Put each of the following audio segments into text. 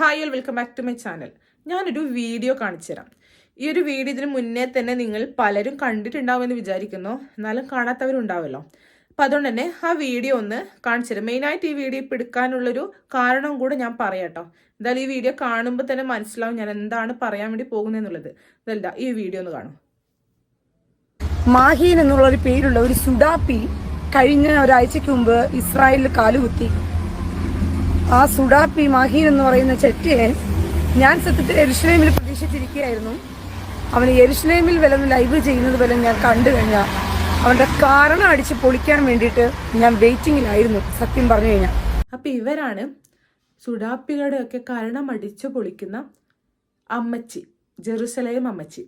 Hi all welcome back to my channel ഞാനൊരു video കാണിച്ചു തരാം ഈ ഒരു വീഡിയോ ഇതിന് മുന്നേ തന്നെ നിങ്ങൾ പലരും കണ്ടിട്ടുണ്ടാവുമെന്ന് വിചാരിക്കുന്നു. എന്നാലും കാണാത്തവരുണ്ടാവല്ലോ. അപ്പം അതുകൊണ്ട് തന്നെ ആ വീഡിയോ ഒന്ന് കാണിച്ചു തരാം മെയിനായിട്ട് ഈ വീഡിയോ ഇപ്പം എടുക്കാനുള്ളൊരു കാരണം കൂടെ ഞാൻ പറയാട്ടോ എന്തായാലും ഈ വീഡിയോ കാണുമ്പോൾ തന്നെ മനസ്സിലാവും ഞാൻ എന്താണ് പറയാൻ വേണ്ടി പോകുന്നതെന്നുള്ളത് ഇതല്ല ഈ വീഡിയോ ഒന്ന് കാണും. മാഹീൻ എന്നുള്ള ഒരു പേരുള്ള ഒരു സുഡാപ്പി കഴിഞ്ഞ ഒരാഴ്ചക്ക് മുമ്പ് ഇസ്രായേലിൽ കാലുകുത്തി. ആ സുഡാപ്പി മാഹീൻ എന്ന് പറയുന്ന ചെറ്റയെ ഞാൻ സത്യത്തിൽ എരുഷ്ലേമിൽ പ്രതീക്ഷിച്ചിരിക്കുകയായിരുന്നു. അവൻ എരുഷ്ലേമിൽ വില ലൈവ് ചെയ്യുന്നത് വരെ ഞാൻ കണ്ടു കഴിഞ്ഞാൽ അവന്റെ കാരണം അടിച്ച് പൊളിക്കാൻ വേണ്ടിയിട്ട് ഞാൻ വെയിറ്റിങ്ങിലായിരുന്നു സത്യം പറഞ്ഞു കഴിഞ്ഞാൽ. അപ്പം ഇവരാണ് സുഡാപ്പികളുടെ കാരണം കരണം അടിച്ചു പൊളിക്കുന്ന അമ്മച്ചി ജെറുസലേം അമ്മച്ചി.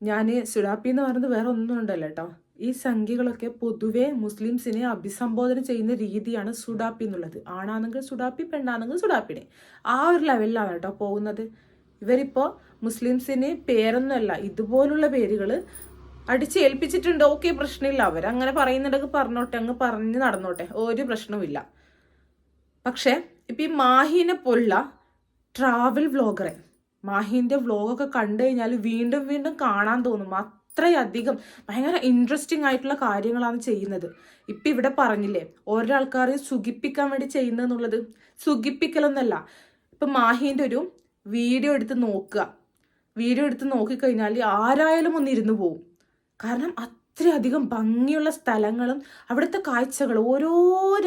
ഞാൻ സുഡാപ്പി എന്ന് പറയുന്നത് വേറെ ഒന്നും ഉണ്ടല്ലോ കേട്ടോ ഈ സംഖ്യകളൊക്കെ പൊതുവെ മുസ്ലിംസിനെ അഭിസംബോധന ചെയ്യുന്ന രീതിയാണ് സുഡാപ്പി എന്നുള്ളത്. ആണാണെങ്കിൽ സുഡാപ്പി പെണ്ണാണെങ്കിൽ സുഡാപ്പിനെ. ആ ഒരു ലെവലിലാണ് കേട്ടോ പോകുന്നത്. ഇവരിപ്പോൾ മുസ്ലിംസിന് പേരൊന്നുമല്ല ഇതുപോലുള്ള പേരുകൾ അടിച്ചേൽപ്പിച്ചിട്ടുണ്ട്. ഓക്കെ പ്രശ്നമില്ല. അവരങ്ങനെ പറയുന്നുണ്ടെങ്കിൽ പറഞ്ഞോട്ടെ അങ്ങ് പറഞ്ഞ് നടന്നോട്ടെ. ഒരു പ്രശ്നവുമില്ല. പക്ഷേ ഇപ്പം ഈ മാഹിനെ പോലുള്ള ട്രാവൽ വ്ളോഗറെ മാഹിന്റെ വ്ളോഗൊക്കെ കണ്ടു കഴിഞ്ഞാൽ വീണ്ടും വീണ്ടും കാണാൻ തോന്നും. അത്രയധികം ഭയങ്കര ഇൻട്രസ്റ്റിംഗ് ആയിട്ടുള്ള കാര്യങ്ങളാണ് ചെയ്യുന്നത്. ഇപ്പം ഇവിടെ പറഞ്ഞില്ലേ ഓരോ സുഖിപ്പിക്കാൻ വേണ്ടി ചെയ്യുന്നതെന്നുള്ളത്. സുഖിപ്പിക്കലൊന്നല്ല. ഇപ്പം മാഹീന്റെ ഒരു വീഡിയോ എടുത്ത് നോക്കുക. വീഡിയോ എടുത്ത് നോക്കിക്കഴിഞ്ഞാൽ ആരായാലും ഒന്ന് ഇരുന്ന് പോവും. കാരണം അത്രയധികം ഭംഗിയുള്ള സ്ഥലങ്ങളും അവിടുത്തെ കാഴ്ചകൾ ഓരോ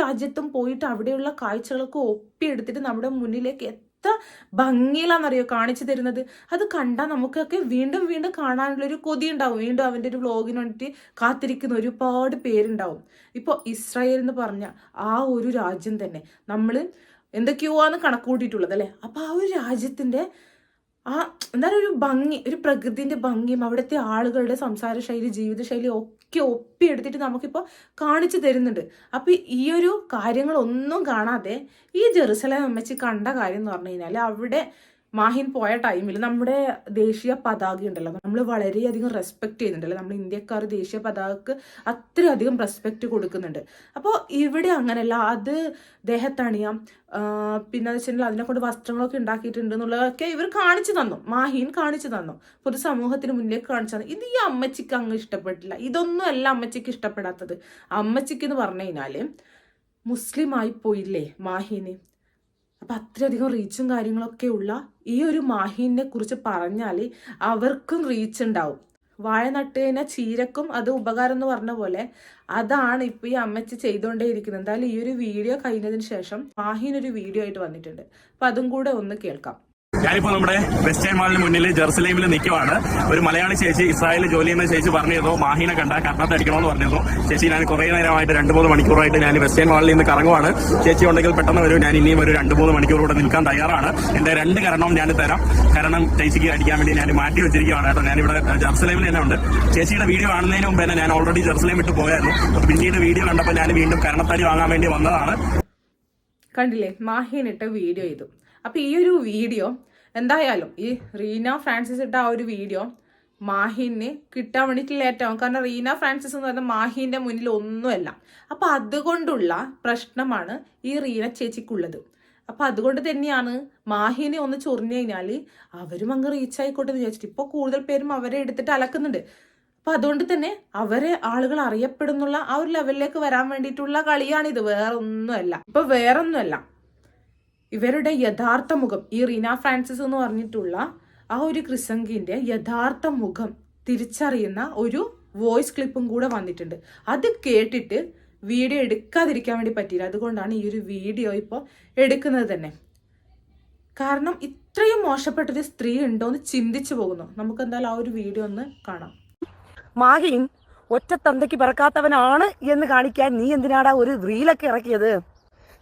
രാജ്യത്തും പോയിട്ട് അവിടെയുള്ള കാഴ്ചകളൊക്കെ ഒപ്പിയെടുത്തിട്ട് നമ്മുടെ മുന്നിലേക്ക് എത്ര ഭംഗിയിലാണെന്നറിയോ കാണിച്ചു തരുന്നത്? അത് കണ്ടാൽ നമുക്കൊക്കെ വീണ്ടും വീണ്ടും കാണാനുള്ളൊരു കൊതി ഉണ്ടാവും വീണ്ടും അവന്റെ ഒരു വ്ളോഗിന് വേണ്ടിയിട്ട് കാത്തിരിക്കുന്ന ഒരുപാട് പേരുണ്ടാവും. ഇപ്പോൾ ഇസ്രായേൽ എന്ന് പറഞ്ഞ ആ ഒരു രാജ്യം തന്നെ നമ്മൾ എന്തൊക്കെയോ ആണ് കണക്കൂട്ടിയിട്ടുള്ളത് അല്ലേ? അപ്പോൾ ആ ഒരു രാജ്യത്തിന്റെ ആ എന്താണ് ഒരു ഭംഗി ഒരു പ്രകൃതിന്റെ ഭംഗിയും അവിടുത്തെ ആളുകളുടെ സംസാര ശൈലി ജീവിതശൈലി ഒക്കെ ഒപ്പിയെടുത്തിട്ട് നമുക്കിപ്പോൾ കാണിച്ചു തരുന്നുണ്ട്. അപ്പോൾ ഈ ഒരു കാര്യങ്ങളൊന്നും കാണാതെ ഈ ജെറുസലേം അമ്മച്ചി കണ്ട കാര്യം എന്ന് പറഞ്ഞു കഴിഞ്ഞാൽ അവിടെ മാഹിൻ പോയ ടൈമിൽ നമ്മുടെ ദേശീയ പതാക ഉണ്ടല്ലോ. നമ്മൾ വളരെയധികം റെസ്പെക്ട് ചെയ്യുന്നുണ്ടല്ലോ. നമ്മൾ ഇന്ത്യക്കാർ ദേശീയ പതാകക്ക് അത്രയധികം റെസ്പെക്ട് കൊടുക്കുന്നുണ്ട്. അപ്പോൾ ഇവിടെ അങ്ങനെയല്ല. അത് ദേഹത്തണിയാം പിന്നെ വെച്ചിട്ടുണ്ടെങ്കിൽ അതിനെ കൊണ്ട് വസ്ത്രങ്ങളൊക്കെ ഉണ്ടാക്കിയിട്ടുണ്ട് എന്നുള്ളതൊക്കെ ഇവർ കാണിച്ചു തന്നു. മാഹീൻ കാണിച്ചു തന്നു. പൊതുസമൂഹത്തിന് മുന്നിലേക്ക് കാണിച്ചു തന്നു. ഇത് ഈ അമ്മച്ചിക്ക് അങ്ങ് ഇഷ്ടപ്പെട്ടില്ല. ഇതൊന്നും അല്ല അമ്മച്ചിക്ക് ഇഷ്ടപ്പെടാത്തത്. അമ്മച്ചിക്ക് എന്ന് പറഞ്ഞു കഴിഞ്ഞാൽ മുസ്ലിം ആയി പോയില്ലേ മാഹീന്? അപ്പം അത്രയധികം റീച്ചും കാര്യങ്ങളൊക്കെ ഉള്ള ഈ ഒരു മാഹീനെ കുറിച്ച് പറഞ്ഞാൽ അവർക്കും റീച്ച് ഉണ്ടാവും. വാഴ നട്ട് കഴിഞ്ഞാൽ ചീരക്കും അത് ഉപകാരം എന്ന് പറഞ്ഞ പോലെ അതാണ് ഇപ്പൊ ഈ അമ്മച്ചി ചെയ്തുകൊണ്ടേയിരിക്കുന്നത്. എന്തായാലും ഈ ഒരു വീഡിയോ കഴിഞ്ഞതിന് ശേഷം മാഹീൻ ഒരു വീഡിയോ ആയിട്ട് വന്നിട്ടുണ്ട്. അപ്പൊ അതും കൂടെ ഒന്ന് കേൾക്കാം. ഞാനിപ്പോ നമ്മുടെ വെസ്റ്റേൺ മാളിന് മുന്നിൽ ജെറുസലേമിൽ നിൽക്കുവാണ് ഒരു മലയാളി ചേച്ചി ഇസ്രായേലിൽ ജോലി ചെയ്യുന്ന ചേച്ചി പറഞ്ഞിരുന്നു. മാഹിനെ കണ്ട കർണത്തടിക്കണമെന്ന് പറഞ്ഞിരുന്നു. ചേച്ചി ഞാൻ കുറേ നേരമായിട്ട് രണ്ട് മൂന്ന് മണിക്കൂറായിട്ട് ഞാൻ വെസ്റ്റേൺ മാളിൽ നിന്ന് കറങ്ങുവാണ്. ചേച്ചി ഉണ്ടെങ്കിൽ പെട്ടെന്ന് വരും. ഞാൻ ഇനിയും ഒരു രണ്ട് മൂന്ന് മണിക്കൂർ കൂടെ നിൽക്കാൻ തയ്യാറാണ്. എന്റെ രണ്ട് കരണവും ഞാൻ തരാം. കാരണം ചേച്ചിക്ക് അടിക്കാൻ വേണ്ടി ഞാൻ മാറ്റി വെച്ചിരിക്കുകയാണ് കേട്ടോ. ഞാനിവിടെ ജെറുസലേമിൽ തന്നെ ഉണ്ട്. ചേച്ചിയുടെ വീഡിയോ കാണുന്നതിന് മുമ്പ് തന്നെ ഞാൻ ഓൾറെഡി ജെറുസലേം വിട്ട് പോയായിരുന്നു. പിന്നീട് വീഡിയോ കണ്ടപ്പോൾ ഞാൻ വീണ്ടും കരണത്തടി വാങ്ങാൻ വേണ്ടി വന്നതാണ്. കണ്ടില്ലേ? മാഹിയനിട്ട് വീഡിയോ ചെയ്തു അപ്പൊ ഈ ഒരു വീഡിയോ എന്തായാലും ഈ റീന ഫ്രാൻസിസ് ഇട്ട ആ ഒരു വീഡിയോ മാഹിന് കിട്ടാൻ വേണ്ടിയിട്ട് ലേറ്റാവും കാരണം റീന ഫ്രാൻസിസ് എന്ന് പറയുന്ന മാഹിന്റെ മുന്നിൽ ഒന്നുമല്ല. അപ്പൊ അതുകൊണ്ടുള്ള പ്രശ്നമാണ് ഈ റീന ചേച്ചിക്കുള്ളത്. അപ്പൊ അതുകൊണ്ട് തന്നെയാണ് മാഹിനെ ഒന്ന് ചൊറിഞ്ഞു കഴിഞ്ഞാൽ അവരും അങ്ങ് റീച്ച് ആയിക്കോട്ടെ എന്ന് വിചാരിച്ചിട്ട് ഇപ്പൊ കൂടുതൽ പേരും അവരെ എടുത്തിട്ട് അലക്കുന്നുണ്ട്. അപ്പൊ അതുകൊണ്ട് തന്നെ അവരെ ആളുകൾ അറിയപ്പെടുന്നുള്ള ആ ഒരു ലെവലിലേക്ക് വരാൻ വേണ്ടിയിട്ടുള്ള കളിയാണിത്. വേറൊന്നുമല്ല. ഇപ്പൊ വേറൊന്നുമല്ല. ഇവരുടെ യഥാർത്ഥ മുഖം ഈ റീന ഫ്രാൻസിസ് എന്ന് പറഞ്ഞിട്ടുള്ള ആ ഒരു ക്രിസംഗിന്റെ യഥാർത്ഥ മുഖം തിരിച്ചറിയുന്ന ഒരു വോയിസ് ക്ലിപ്പും കൂടെ വന്നിട്ടുണ്ട്. അത് കേട്ടിട്ട് വീഡിയോ എടുക്കാതിരിക്കാൻ വേണ്ടി പറ്റിയില്ല. അതുകൊണ്ടാണ് ഈ ഒരു വീഡിയോ ഇപ്പോൾ എടുക്കുന്നത് തന്നെ. കാരണം ഇത്രയും മോശപ്പെട്ടൊരു സ്ത്രീ ഉണ്ടോ എന്ന് ചിന്തിച്ചു പോകുന്നു. നമുക്ക് എന്തായാലും ആ ഒരു വീഡിയോ ഒന്ന് കാണാം. മാഹിയും ഒറ്റ തന്തയ്ക്ക് പിറക്കാത്തവനാണ് എന്ന് കാണിക്കാൻ നീ എന്തിനാടാ ഒരു റീലൊക്കെ ഇറക്കിയത്?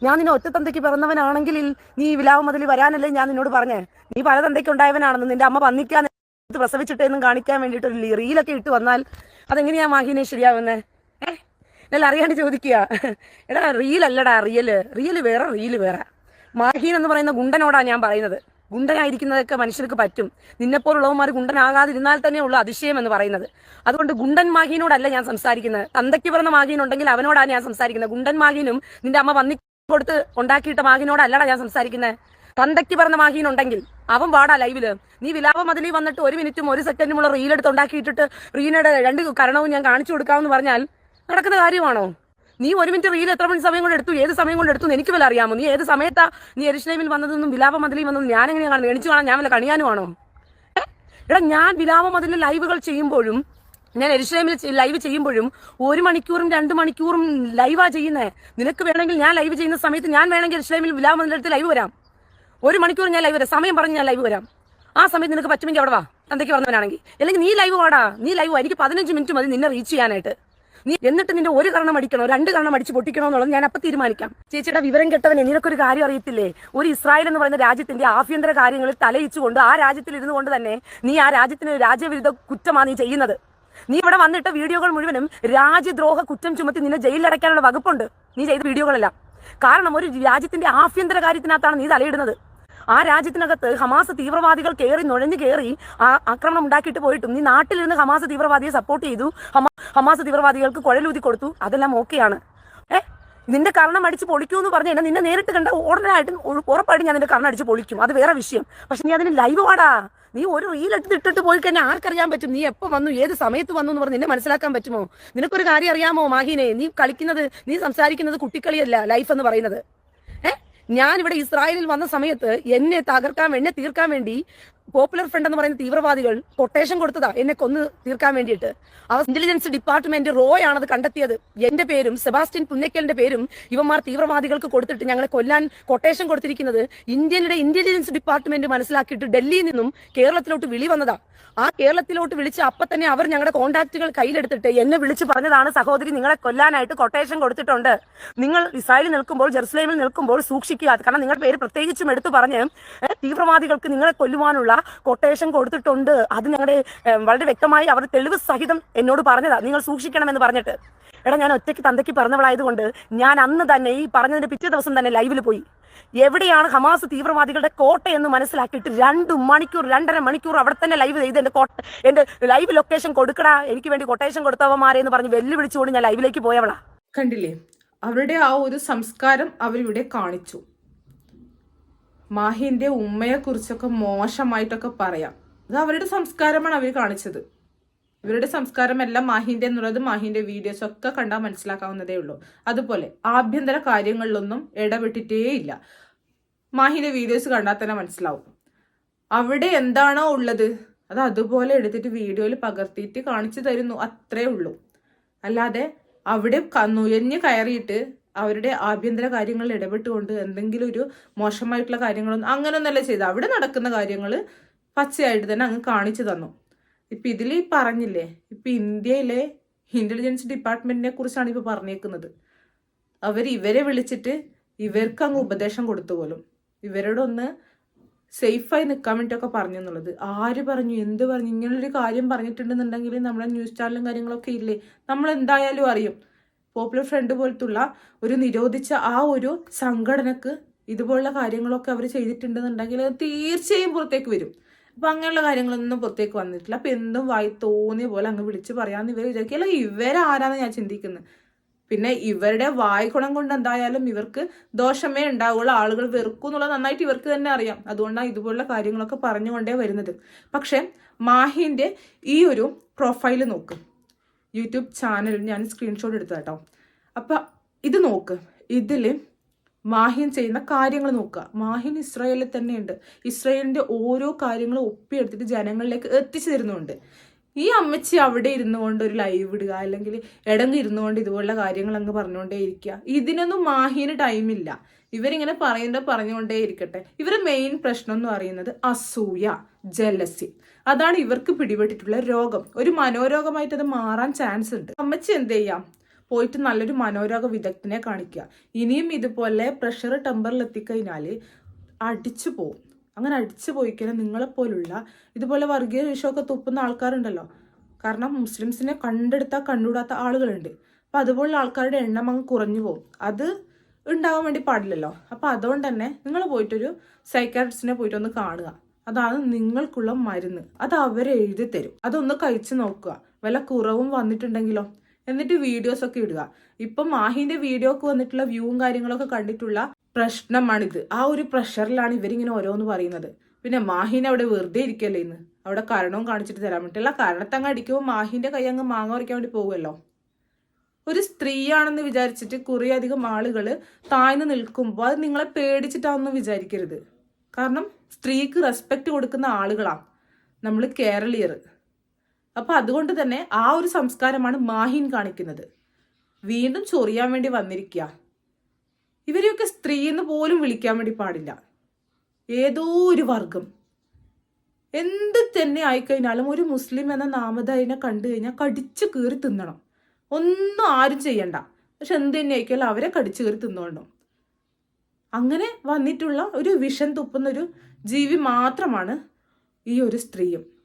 ഞാൻ നിന്നെ ഒറ്റ തന്തയ്ക്ക് പിറന്നവനാണെങ്കിൽ നീ വിലാവ് മുതൽ വരാനല്ലേ ഞാൻ നിന്നോട് പറഞ്ഞേ? നീ പല തന്തയ്ക്ക് ഉണ്ടായവനാണെന്ന് നിന്റെ അമ്മ വന്നിക്കാൻ പ്രസവിച്ചിട്ടെന്നും കാണിക്കാൻ വേണ്ടിയിട്ട് ഒരു റീലൊക്കെ ഇട്ട് വന്നാൽ അതെങ്ങനെയാ മാഹിനെ ശരിയാവുന്നേ? ഏഹ് അല്ല അറിയാണ്ട് ചോദിക്കുക. എടാ റീലല്ലടാ റിയൽ റിയൽ വേറെ റീൽ വേറെ. മാഹീൻ എന്ന് പറയുന്ന ഗുണ്ടനോടാ ഞാൻ പറയുന്നത്. ഗുണ്ടനായിരിക്കുന്നതൊക്കെ മനുഷ്യർക്ക് പറ്റും. നിന്നെപ്പോലുള്ളവന്മാർ ഗുണ്ടനാകാതിരുന്നാൽ തന്നെ ഉള്ളൂ അതിശയം എന്ന് പറയുന്നത്. അതുകൊണ്ട് ഗുണ്ടൻ മാഹീനോടല്ല ഞാൻ സംസാരിക്കുന്നത്. തന്തയ്ക്ക് പറഞ്ഞ മാഹീൻ ഉണ്ടെങ്കിൽ അവനോടാണ് ഞാൻ സംസാരിക്കുന്നത്. ഗുണ്ടൻ മാഹീനും നിന്റെ അമ്മ വന്നി കൊടുത്ത് ഉണ്ടാക്കിയിട്ട മാഹിനോടല്ലടാ ഞാൻ സംസാരിക്കുന്നത് തന്തയ്ക്ക് പറഞ്ഞ മാഹീനുണ്ടെങ്കിൽ അവൻ പാടാ ലൈവിൽ. നീ വിലാപ മതിലി വന്നിട്ട് ഒരു മിനിറ്റും ഒരു സെക്കൻഡുമുള്ള റീൽ എടുത്ത് ഉണ്ടാക്കിയിട്ടിട്ട് റീനയുടെ രണ്ട് കരണവും ഞാൻ കാണിച്ചു കൊടുക്കാമെന്ന് പറഞ്ഞാൽ നടക്കുന്ന കാര്യമാണോ? നീ ഒരു മിനിറ്റ് റീൽ എത്ര മണി സമയം കൊണ്ട് എടുത്തു? ഏത് സമയം കൊണ്ട് എടുത്തു എനിക്ക് വല്ല അറിയാമോ? നീ ഏത് സമയത്താ നീ എരിശ്ലേമിൽ വന്നതെന്നും വിലാപ മതിലി വന്നതും ഞാൻ എങ്ങനെയാണ് എണിച്ചു കാണാൻ? ഞാൻ വല്ല കണിയാനുമാണോ എടാ ഞാൻ വിലാപ മതിലിൽ ലൈവുകൾ ചെയ്യുമ്പോഴും ഞാൻ എരിശ്രേമിൽ ലൈവ് ചെയ്യുമ്പോഴും ഒരു മണിക്കൂറും രണ്ട് മണിക്കൂറും ലൈവാ ചെയ്യുന്നത് നിനക്ക് വേണമെങ്കിൽ ഞാൻ ലൈവ് ചെയ്യുന്ന സമയത്ത് ഞാൻ വേണമെങ്കിൽ എരിശ്രേമിൽ മന്ദിരത്തിൽ ലൈവ് വരാം. ഒരു മണിക്കൂർ ഞാൻ ലൈവ് വരാം. സമയം പറഞ്ഞ് ഞാൻ ലൈവ് വരാം. ആ സമയത്ത് നിനക്ക് പറ്റുമെങ്കിൽ അവിടെ വാ. എന്തൊക്കെ വന്നവനാണെങ്കിൽ അല്ലെങ്കിൽ നീ ലൈവ് വാടാ. നീ ലൈവ് എനിക്ക് പതിനഞ്ച് മിനിറ്റ് മതി നിന്നെ റീച്ച് ചെയ്യാനായിട്ട്. നീ എന്നിട്ട് നിന്റെ ഒരു കാരണം അടിക്കണോ രണ്ട് കാരണം അടിച്ച് പൊട്ടിക്കണോ എന്നുള്ളത് ഞാൻ അപ്പൊ തീരുമാനിക്കാം. ചേച്ചിയുടെ വിവരം കെട്ടവനെ നിനക്കൊരു കാര്യം അറിയത്തില്ലേ? ഒരു ഇസ്രായേൽ എന്ന് പറയുന്ന രാജ്യത്തിന്റെ ആഭ്യന്തര കാര്യങ്ങളിൽ തലയിച്ചുകൊണ്ട് ആ രാജ്യത്തിൽ ഇരുന്നു കൊണ്ട് തന്നെ നീ ആ രാജ്യത്തിന് രാജ്യവിരുദ്ധ കുറ്റമാണ് നീ ചെയ്യുന്നത്. നീ ഇവിടെ വന്നിട്ട് വീഡിയോകൾ മുഴുവനും രാജ്യദ്രോഹ കുറ്റം ചുമത്തി നിന്നെ ജയിലിലടയ്ക്കാനുള്ള വകുപ്പുണ്ട്. നീ ചെയ്ത വീഡിയോകളെല്ലാം. കാരണം ഒരു രാജ്യത്തിന്റെ ആഭ്യന്തര കാര്യത്തിനകത്താണ് നീ തലയിടുന്നത്. ആ രാജ്യത്തിനകത്ത് ഹമാസ് തീവ്രവാദികൾ കയറി നുഴഞ്ഞു കയറി ആക്രമണം ഉണ്ടാക്കിയിട്ട് പോയിട്ടും നീ നാട്ടിലിരുന്ന് ഹമാസ് തീവ്രവാദിയെ സപ്പോർട്ട് ചെയ്തു. ഹമാ ഹമാസ് തീവ്രവാദികൾക്ക് കുഴലൂതി കൊടുത്തു. അതെല്ലാം ഓക്കെയാണ്. ഏ? നിന്റെ കർണം അടിച്ച് പൊളിക്കൂ എന്ന് പറഞ്ഞു കഴിഞ്ഞാൽ നിന്നെ നേരിട്ട് കണ്ട ഉടനായിട്ടും ഉറപ്പായിട്ട് ഞാൻ നിന്റെ കർണം അടിച്ച് പൊളിക്കും. അത് വേറെ വിഷയം. പക്ഷെ നീ അതിന് ലൈവ് വാടാ. നീ ഒരു റീൽ എടുത്ത് ഇട്ടിട്ട് പോയി കഴിഞ്ഞാൽ ആർക്കറിയാൻ പറ്റും? നീ എപ്പോൾ വന്നു? ഏത് സമയത്ത് വന്നു എന്ന് പറഞ്ഞ് നിന്നെ മനസ്സിലാക്കാൻ പറ്റുമോ? നിനക്കൊരു കാര്യം അറിയാമോ മാഹിനെ? നീ കളിക്കുന്നത് നീ സംസാരിക്കുന്നത് കുട്ടിക്കളിയല്ല ലൈഫ് എന്ന് പറയുന്നത്. ഞാൻ ഇവിടെ ഇസ്രായേലിൽ വന്ന സമയത്ത് എന്നെ തകർക്കാൻ എന്നെ തീർക്കാൻ വേണ്ടി പോപ്പുലർ ഫ്രണ്ട് എന്ന് പറയുന്ന തീവ്രവാദികൾ കൊട്ടേഷൻ കൊടുത്തതാ. എന്നെ കൊന്ന് തീർക്കാൻ വേണ്ടിയിട്ട്. അവർ ഇന്റലിജൻസ് ഡിപ്പാർട്ട്മെന്റ് റോ ആണത് കണ്ടെത്തിയത്. എന്റെ പേരും സെബാസ്റ്റ്യൻ പുന്നക്കലിന്റെ പേരും ഇവന്മാർ തീവ്രവാദികൾക്ക് കൊടുത്തിട്ട് ഞങ്ങളെ കൊല്ലാൻ കൊട്ടേഷൻ കൊടുത്തിരിക്കുന്നത് ഇന്ത്യയുടെ ഇന്റലിജൻസ് ഡിപ്പാർട്ട്മെന്റ് മനസ്സിലാക്കിയിട്ട് ഡൽഹിയിൽ നിന്നും കേരളത്തിലോട്ട് വിളി വന്നതാ. ആ കേരളത്തിലോട്ട് വിളിച്ച് അപ്പൊ തന്നെ അവർ ഞങ്ങളുടെ കോൺടാക്റ്റുകൾ കയ്യിലെടുത്തിട്ട് എന്നെ വിളിച്ച് പറഞ്ഞതാണ് സഹോദരി നിങ്ങളെ കൊല്ലാനായിട്ട് കൊട്ടേഷൻ കൊടുത്തിട്ടുണ്ട്. നിങ്ങൾ ഇസ്രായേലിൽ നിൽക്കുമ്പോൾ ജെറുസലേമിൽ നിൽക്കുമ്പോൾ സൂക്ഷിക്കുക. കാരണം നിങ്ങളുടെ പേര് പ്രത്യേകിച്ചും എടുത്തു പറഞ്ഞ് തീവ്രവാദികൾക്ക് നിങ്ങളെ കൊല്ലുവാനുള്ള കൊട്ടേഷൻ കൊടുത്തിട്ടുണ്ട്. അത് ഞങ്ങളുടെ വളരെ വ്യക്തമായി അവർ തെളിവ് സഹിതം എന്നോട് പറഞ്ഞതാ. നിങ്ങൾ സൂക്ഷിക്കണമെന്ന് പറഞ്ഞിട്ട്. എടാ ഞാൻ ഒറ്റയ്ക്ക് തന്തയ്ക്ക് പറഞ്ഞവളായതുകൊണ്ട് ഞാൻ അന്ന് തന്നെ ഈ പറഞ്ഞതിന്റെ പിറ്റേ ദിവസം തന്നെ ലൈവിൽ പോയി. എവിടെയാണ് ഹമാസ് തീവ്രവാദികളുടെ കോട്ട എന്ന് മനസ്സിലാക്കിയിട്ട് രണ്ട് മണിക്കൂർ രണ്ടര മണിക്കൂർ അവിടെ തന്നെ ലൈവ് ചെയ്ത് എന്റെ കോട്ട എന്റെ ലൈവ് ലൊക്കേഷൻ കൊടുക്കടാ എനിക്ക് വേണ്ടി കൊട്ടേഷൻ കൊടുത്തവന്മാരെ എന്ന് പറഞ്ഞ് വെല്ലുവിളിച്ചുകൊണ്ട് ഞാൻ ലൈവിലേക്ക് പോയവളാ. കണ്ടില്ലേ? അവരുടെ ആ ഒരു സംസ്കാരം അവരിവിടെ കാണിച്ചു. മാഹിന്റെ ഉമ്മയെക്കുറിച്ചൊക്കെ മോശമായിട്ടൊക്കെ പറയാം. അത് അവരുടെ സംസ്കാരമാണ് അവർ കാണിച്ചത്. ഇവരുടെ സംസ്കാരം എല്ലാം മാഹിന്റെ എന്നുള്ളത് മാഹിന്റെ വീഡിയോസ് ഒക്കെ കണ്ടാൽ മനസ്സിലാക്കാവുന്നതേ ഉള്ളൂ. അതുപോലെ ആഭ്യന്തര കാര്യങ്ങളിലൊന്നും ഇടപെട്ടിട്ടേ ഇല്ല. മാഹിന്റെ വീഡിയോസ് കണ്ടാൽ തന്നെ മനസ്സിലാവും. അവിടെ എന്താണോ ഉള്ളത്? അത് അതുപോലെ എടുത്തിട്ട് വീഡിയോയിൽ പകർത്തിയിട്ട് കാണിച്ചു തരുന്നു അത്രേ ഉള്ളൂ. അല്ലാതെ അവിടെ നുയഞ്ഞ് കയറിയിട്ട് അവരുടെ ആഭ്യന്തര കാര്യങ്ങളിൽ ഇടപെട്ടുകൊണ്ട് എന്തെങ്കിലും ഒരു മോശമായിട്ടുള്ള കാര്യങ്ങളൊന്നും അങ്ങനെയൊന്നല്ല ചെയ്ത് അവിടെ നടക്കുന്ന കാര്യങ്ങൾ പച്ചയായിട്ട് തന്നെ അങ്ങ് കാണിച്ചു തന്നു. ഇപ്പൊ ഇതിൽ പറഞ്ഞില്ലേ ഇപ്പൊ ഇന്ത്യയിലെ ഇന്റലിജൻസ് ഡിപ്പാർട്ട്മെന്റിനെ കുറിച്ചാണ് ഇപ്പൊ പറഞ്ഞേക്കുന്നത്. അവർ ഇവരെ വിളിച്ചിട്ട് ഇവർക്ക് അങ്ങ് ഉപദേശം കൊടുത്തു പോലും. ഇവരോടൊന്ന് സേഫായി നിൽക്കാൻ വേണ്ടിയൊക്കെ പറഞ്ഞു എന്നുള്ളത്. ആര് പറഞ്ഞു എന്ത് പറഞ്ഞു ഇങ്ങനൊരു കാര്യം പറഞ്ഞിട്ടുണ്ടെന്നുണ്ടെങ്കിൽ നമ്മുടെ ന്യൂസ് ചാനലും കാര്യങ്ങളൊക്കെ ഇല്ലേ? നമ്മൾ എന്തായാലും അറിയും. പോപ്പുലർ ഫ്രണ്ട് പോലത്തുള്ള ഒരു നിരോധിച്ച ആ ഒരു സംഘടനക്ക് ഇതുപോലുള്ള കാര്യങ്ങളൊക്കെ അവർ ചെയ്തിട്ടുണ്ടെന്നുണ്ടെങ്കിൽ തീർച്ചയായും പുറത്തേക്ക് വരും. അപ്പം അങ്ങനെയുള്ള കാര്യങ്ങളൊന്നും പുറത്തേക്ക് വന്നിട്ടില്ല. അപ്പം എന്തും വായി തോന്നിയ പോലെ അങ്ങ് വിളിച്ച് പറയാമെന്ന് ഇവർ വിചാരിക്കുക അല്ല ഇവരാരാന്ന് ഞാൻ ചിന്തിക്കുന്നത് പിന്നെ ഇവരുടെ വായ്ക്കുണം കൊണ്ട് എന്തായാലും ഇവർക്ക് ദോഷമേ ഉണ്ടാവുള്ളൂ. ആളുകൾ വെറുക്കും എന്നുള്ളത് നന്നായിട്ട് ഇവർക്ക് തന്നെ അറിയാം. അതുകൊണ്ടാണ് ഇതുപോലുള്ള കാര്യങ്ങളൊക്കെ പറഞ്ഞുകൊണ്ടേ വരുന്നത്. പക്ഷെ മാഹിന്റെ ഈ ഒരു പ്രൊഫൈൽ നോക്ക്. യൂട്യൂബ് ചാനൽ ഞാൻ സ്ക്രീൻഷോട്ട് എടുത്തു കേട്ടോ അപ്പൊ ഇത് നോക്ക്. ഇതിൽ മാഹിൻ ചെയ്യുന്ന കാര്യങ്ങൾ നോക്കുക. മാഹിൻ ഇസ്രായേലിൽ തന്നെയുണ്ട്. ഇസ്രായേലിന്റെ ഓരോ കാര്യങ്ങളും ഒപ്പിയെടുത്തിട്ട് ജനങ്ങളിലേക്ക് എത്തിച്ചു തരുന്നുണ്ട് ഈ അമ്മച്ചി അവിടെ ഇരുന്നു കൊണ്ട് ഒരു ലൈവ് ഇടുക അല്ലെങ്കിൽ ഇടങ്ങ് ഇരുന്നു കൊണ്ട് ഇതുപോലുള്ള കാര്യങ്ങൾ അങ്ങ് പറഞ്ഞുകൊണ്ടേ ഇരിക്കുക. ഇതിനൊന്നും മാഹിന് ടൈമില്ല ഇവരിങ്ങനെ പറയുന്നത് പറഞ്ഞുകൊണ്ടേ ഇരിക്കട്ടെ. ഇവരുടെ മെയിൻ പ്രശ്നം എന്ന് പറയുന്നത് അസൂയ ജലസി അതാണ് ഇവർക്ക് പിടിപെട്ടിട്ടുള്ള രോഗം. ഒരു മനോരോഗമായിട്ട് അത് മാറാൻ ചാൻസ് ഉണ്ട്. അമ്മച്ചി എന്ത് ചെയ്യാം? പോയിട്ട് നല്ലൊരു മനോരോഗ വിദഗ്ധനെ കാണിക്കുക. ഇനിയും ഇതുപോലെ പ്രഷർ ടെമ്പറിൽ എത്തിക്കഴിഞ്ഞാൽ അടിച്ചു പോവും. അങ്ങനെ അടിച്ചു പോയിക്കഴിഞ്ഞാൽ നിങ്ങളെപ്പോലുള്ള ഇതുപോലെ വർഗീയ വിഷമൊക്കെ തുപ്പുന്ന ആൾക്കാരുണ്ടല്ലോ. കാരണം മുസ്ലിംസിനെ കണ്ടെടുത്താൽ കണ്ടുകൂടാത്ത ആളുകളുണ്ട്. അപ്പം അതുപോലുള്ള ആൾക്കാരുടെ എണ്ണം അങ്ങ് കുറഞ്ഞു പോകും അത് ഉണ്ടാവാൻ വേണ്ടി പാടില്ലല്ലോ. അപ്പം അതുകൊണ്ട് തന്നെ നിങ്ങൾ പോയിട്ടൊരു സൈക്കാട്രിസ്റ്റിനെ പോയിട്ടൊന്ന് കാണുക. അതാണ് നിങ്ങൾക്കുള്ള മരുന്ന്. അത് അവരെ എഴുതി തരും. അതൊന്ന് കഴിച്ചു നോക്കുക. വല്ല കുറവും വന്നിട്ടുണ്ടെങ്കിലോ? എന്നിട്ട് വീഡിയോസ് ഒക്കെ ഇടുക. ഇപ്പം മാഹിന്റെ വീഡിയോ ഒക്കെ വന്നിട്ടുള്ള വ്യൂവും കാര്യങ്ങളൊക്കെ കണ്ടിട്ടുള്ള പ്രശ്നമാണിത്. ആ ഒരു പ്രഷറിലാണ് ഇവരിങ്ങനെ ഓരോന്ന് പറയുന്നത്. പിന്നെ മാഹിൻ അവിടെ വെറുതെ ഇരിക്കല്ലേ ഇന്ന്? അവിടെ കാരണവും കാണിച്ചിട്ട് തരാൻ പറ്റില്ല കാരണത്തങ്ങ് അടിക്കുമ്പോൾ മാഹിന്റെ കൈ അങ്ങ് മാങ്ങ പറിക്കാൻ വേണ്ടി പോകുമല്ലോ? ഒരു സ്ത്രീയാണെന്ന് വിചാരിച്ചിട്ട് കുറേ അധികം ആളുകൾ താഴ്ന്നു നിൽക്കുമ്പോൾ അത് നിങ്ങളെ പേടിച്ചിട്ടാണെന്ന് വിചാരിക്കരുത്. കാരണം സ്ത്രീക്ക് റെസ്പെക്റ്റ് കൊടുക്കുന്ന ആളുകളാണ് നമ്മൾ കേരളീയർ. അപ്പോൾ അതുകൊണ്ട് തന്നെ ആ ഒരു സംസ്കാരമാണ് മാഹിൻ കാണിക്കുന്നത്. വീണ്ടും ചൊറിയാൻ വേണ്ടി വന്നിരിക്കുക ഇവരെയൊക്കെ സ്ത്രീ എന്ന് പോലും വിളിക്കാൻ വേണ്ടി പാടില്ല. ഏതോ ഒരു വർഗം. എന്ത് തന്നെ ആയിക്കഴിഞ്ഞാലും ഒരു മുസ്ലിം എന്ന നാമധാരിനെ കണ്ടു കഴിഞ്ഞാൽ കടിച്ചു കീറി തിന്നണം. ഒന്നും ആരും ചെയ്യണ്ട. പക്ഷെ എന്ത് തന്നെ ആയിക്കോലും അവരെ കടിച്ചു കീറി തിന്നോണം അങ്ങനെ വന്നിട്ടുള്ള ഒരു വിഷം തുപ്പുന്ന ഒരു ജീവി മാത്രമാണ് ഈ ഒരു സ്ത്രീയും.